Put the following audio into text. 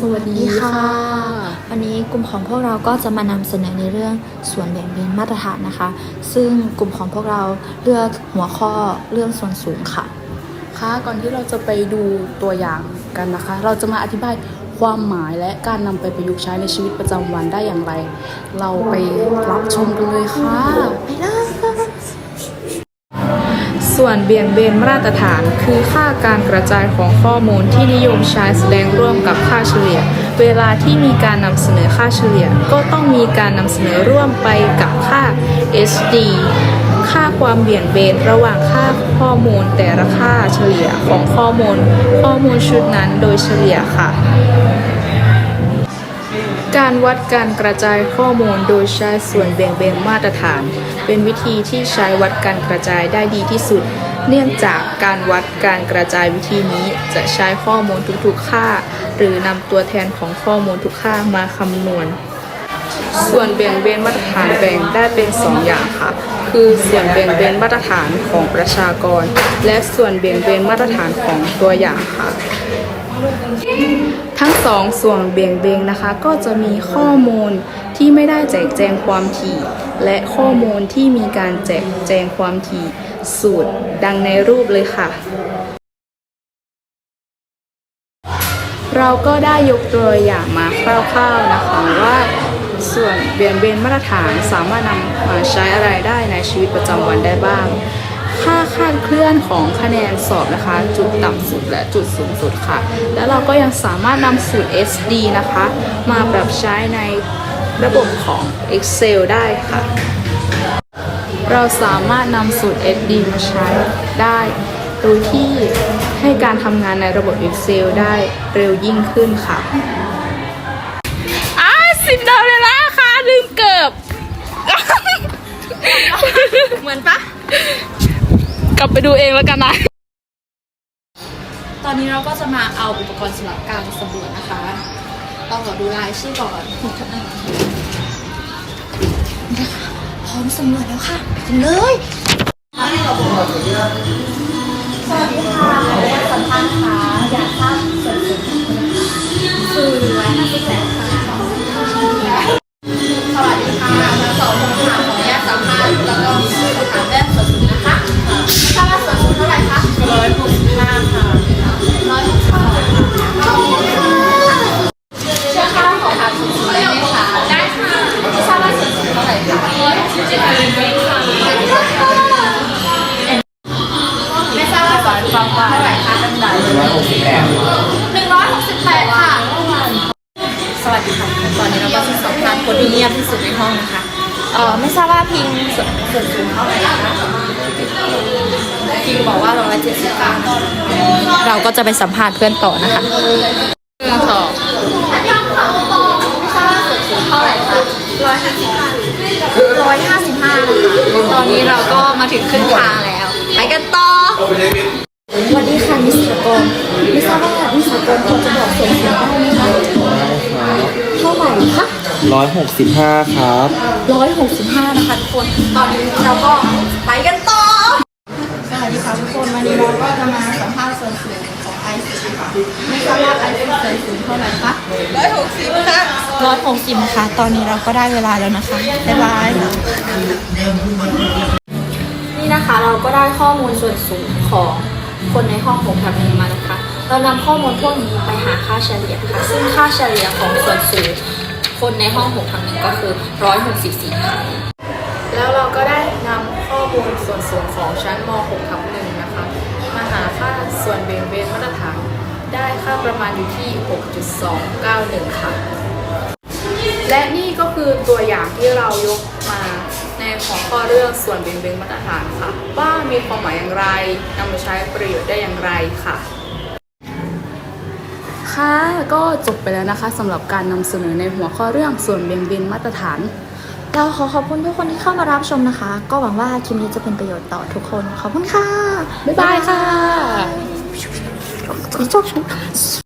สวัสดีค่ะ วันนี้กลุ่มของพวกเราก็จะมานำเสนอในเรื่องส่วนแบ่งเบนมาตรฐานนะคะ ซึ่งกลุ่มของพวกเราเลือกหัวข้อเรื่องส่วนสูงค่ะค่ะก่อนที่เราจะไปดูตัวอย่างกันนะคะ เราจะมาอธิบายความหมายและการนำไปประยุกต์ใช้ในชีวิตประจำวันได้อย่างไร เราไปรับชมกันเลยค่ะ ไปเลยค่ะ ส่วนเบี่ยงเบนมาตรฐาน คือค่าการกระจายของข้อมูลที่นิยมใช้แสดงร่วมกับค่าเฉลี่ย เวลาที่มีการนำเสนอค่าเฉลี่ย ก็ต้องมีการนำเสนอร่วมไปกับค่า SD ค่าความเบี่ยงเบนระหว่างค่าข้อมูลแต่ละค่าเฉลี่ยของข้อมูล ข้อมูลชุดนั้นโดยเฉลี่ยค่ะ การวัดการกระจายข้อมูลโดยใช้ส่วนแบ่งเบนมาตรฐาน เป็นวิธีที่ใช้วัดการกระจายได้ดีที่สุด เนื่องจากการวัดการกระจายวิธีนี้จะใช้ข้อมูลทุกๆค่า หรือนำตัวแทนของข้อมูลทุกค่ามาคำนวณ ส่วนแบ่งเบนมาตรฐานแบ่งได้เป็น 2 อย่างค่ะ คือส่วนแบ่งเบนมาตรฐานของประชากร และส่วนแบ่งเบนมาตรฐานของตัวอย่างค่ะ ทั้งสองส่วนเบี่ยงเบงนะคะ ก็จะมีข้อมูลที่ไม่ได้แจกแจงความถี่ และข้อมูลที่มีการแจกแจงความถี่สูตรดังในรูปเลยค่ะ เราก็ได้ยกตัวอย่างมาคร่าวๆนะคะว่าส่วนเบี่ยงเบนมาตรฐานสามารถนำมาใช้อะไรได้ในชีวิตประจำวันได้บ้าง ค่าคาดเคลื่อนของคะแนนสอบนะคะ จุดต่ำสุดและจุดสูงสุดค่ะ แล้วเราก็ยังสามารถนำสูตร SD นะคะ มาปรับใช้ในระบบของ Excel ได้ค่ะ เราสามารถนำสูตร SD มาใช้ได้โดยที่ให้การทำงานในระบบ Excel ได้เร็วยิ่งขึ้นค่ะอ้าสิบดาวเลยละค่ะลืมเกิบเหมือนปะ กลับไปดูเองแล้วกันนะ ตอนนี้เราก็จะมาเอาอุปกรณ์สำหรับการสำรวจนะคะเราขอดูรายชื่อก่อนนี่นะคะพร้อมสำรวจแล้วค่ะไปกันเลยสวัสดีค่ะ ไม่ทราบว่าส่วนสูงเท่าไหร่คะดังร้อยหกสิบแปดหนึ่งร้อยหกสิบแปดค่ะ สวัสดีค่ะ ตอนนี้เราก็จะสัมภาษณ์คนที่เงียบที่สุดในห้องนะคะ เออไม่ทราบว่าพิงส่วนสูงเท่าไหร่คะพิงบอกว่าร้อยเจ็ดสิบเก้าเราก็จะไปสัมภาษณ์เพื่อนต่อนะคะเรื่องสองไม่ทราบว่าส่วนสูงเท่าไหร่คะร้อยห้าสิบห้าร้อยห้าสิบห้านะคะตอนนี้เราก็มาถึงครึ่งทางแล้ว กันต่อ สวัสดีค่ะมิสสากรไม่ทราบว่ามิสสากรพอจะบอกส่วนสูงได้ไหมคะเท่าไหร่คะร้อยหกสิบห้าครับ ร้อยหกสิบห้านะคะทุกคน ตอนนี้เราก็ไปกันต่อ สวัสดีค่ะทุกคนวันนี้เราก็จะมาสัมภาษณ์ส่วนสูงของไอซ์ค่ะไม่ทราบว่าไอซ์ส่วนสูงเท่าไหร่คะร้อยหกสิบค่ะร้อยหกสิบค่ะ ตอนนี้เราก็ได้เวลาแล้วนะคะบ๊ายบายนี่นะคะเรา ก็ได้ข้อมูลส่วนสูงของคนในห้อง6ทับหนึ่งมานะคะ เรานำข้อมูลพวกนี้ไปหาค่าเฉลี่ยค่ะ ซึ่งค่าเฉลี่ยของส่วนสูงคนในห้อง6ทับหนึ่งก็คือ 164ค่ะแล้วเราก็ได้นำข้อมูลส่วนสูงของชั้นม .6 ทับหนึ่งนะคะ มาหาค่าส่วนเบี่ยงเบนมาตรฐาน ได้ค่าประมาณอยู่ที่ 6.291 ค่ะ และนี่ก็คือตัวอย่างที่เรายกมา ในหัวข้อเรื่องส่วนเบี่ยงเบนมาตรฐานค่ะ ว่ามีความหมายอย่างไรนำมาใช้ประโยชน์ได้อย่างไรค่ะ ค่ะก็จบไปแล้วนะคะสำหรับการนำเสนอในหัวข้อเรื่องส่วนเบี่ยงเบนมาตรฐานเราขอขอบคุณทุกคนที่เข้ามารับชมนะคะ ก็หวังว่าคลิปนี้จะเป็นประโยชน์ต่อทุกคน ขอบคุณค่ะ บ๊ายบายค่ะบ๊ายบาย